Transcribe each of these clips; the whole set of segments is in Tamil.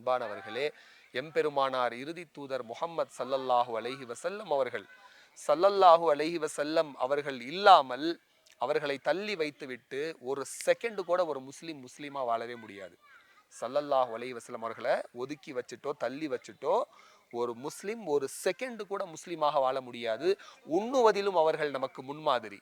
அன்பானவர்களே எம்பெருமானார் இறுதி தூதர் முகம்மது சல்லல்லாஹு அலஹி வசல்லம் அவர்கள். சல்லல்லாஹு அலஹி வசல்லம் அவர்கள் இல்லாமல் அவர்களை தள்ளி வைத்துவிட்டு ஒரு செகண்டு கூட ஒரு முஸ்லீம் முஸ்லீமாக வாழவே முடியாது. சல்லல்லாஹு அலஹி வஸல்லம் அவர்களை ஒதுக்கி வச்சுட்டோ தள்ளி வச்சுட்டோ ஒரு முஸ்லீம் ஒரு செகண்டு கூட முஸ்லீமாக வாழ முடியாது. உண்ணுவதிலும் அவர்கள் நமக்கு முன்மாதிரி.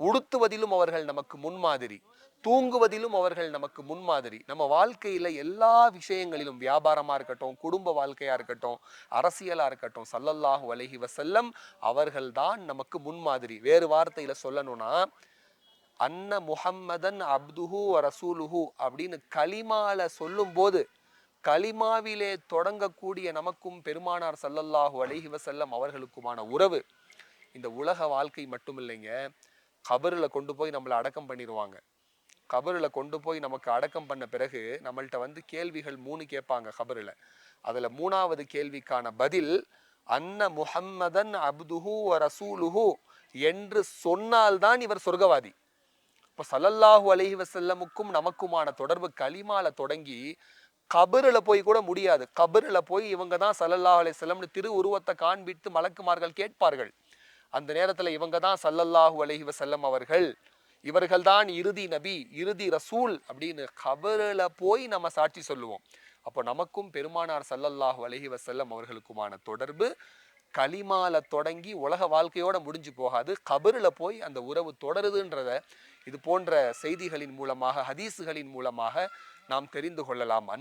உடுத்துவதிலும் அவர்கள் நமக்கு முன்மாதிரி தூங்குவதிலும் அவர்கள் நமக்கு முன்மாதிரி. நம்ம வாழ்க்கையில எல்லா விஷயங்களிலும் வியாபாரமா இருக்கட்டும் குடும்ப வாழ்க்கையா இருக்கட்டும் அரசியலா இருக்கட்டும் சல்லல்லாஹு அலஹி வசல்லம் அவர்கள் அவர்கள்தான் நமக்கு முன்மாதிரி. வேறு வார்த்தையில சொல்லணும்னா அன்ன முஹம்மதன் அப்துஹு ரசூலுஹு அப்படின்னு கலிமால சொல்லும்போது கலிமாவிலே தொடங்கக்கூடிய நமக்கும் பெருமானார் சல்லல்லாஹு அலஹி வசல்லம் அவர்களுக்குமான உறவு இந்த உலக வாழ்க்கை மட்டும் இல்லைங்க கபரில் கொண்டு போய் நம்மளை அடக்கம் பண்ணிடுவாங்க கபரில் கொண்டு போய் நமக்கு அடக்கம் பண்ண பிறகு நம்மள்கிட்ட வந்து கேள்விகள் மூணு கேட்பாங்க கபரில். அதில் மூணாவது கேள்விக்கான பதில் அன்ன முஹம்மதன் அப்துஹு ரசூலுஹு என்று சொன்னால்தான் இவர் சொர்க்கவாதி. இப்போ சல்லல்லாஹு அலஹி வசல்லமுக்கும் நமக்குமான தொடர்பு களிமால தொடங்கி கபரில் போய் கூட முடியாது. கபரில் போய் இவங்க தான் சல்லல்லாஹ் அலி செல்லம்னு திரு உருவத்தை காண்பித்து மலக்குமார்கள் கேட்பார்கள். அந்த நேரத்தில் இவங்க தான் சல்லல்லாஹு அலஹி வசல்லம் அவர்கள். இவர்கள்தான் இறுதி நபி இறுதி ரசூல் அப்படின்னு கபரில் போய் நம்ம சாட்சி சொல்லுவோம். அப்போ நமக்கும் பெருமானார் சல்லல்லாஹு அலஹி வசல்லம் அவர்களுக்குமான தொடர்பு கலிமால தொடங்கி உலக வாழ்க்கையோட முடிஞ்சு போகாது. கபரில் போய் அந்த உறவு தொடருதுன்றத இது போன்ற செய்திகளின் மூலமாக ஹதீஸுகளின் மூலமாக நாம் தெரிந்து கொள்ளலாம்.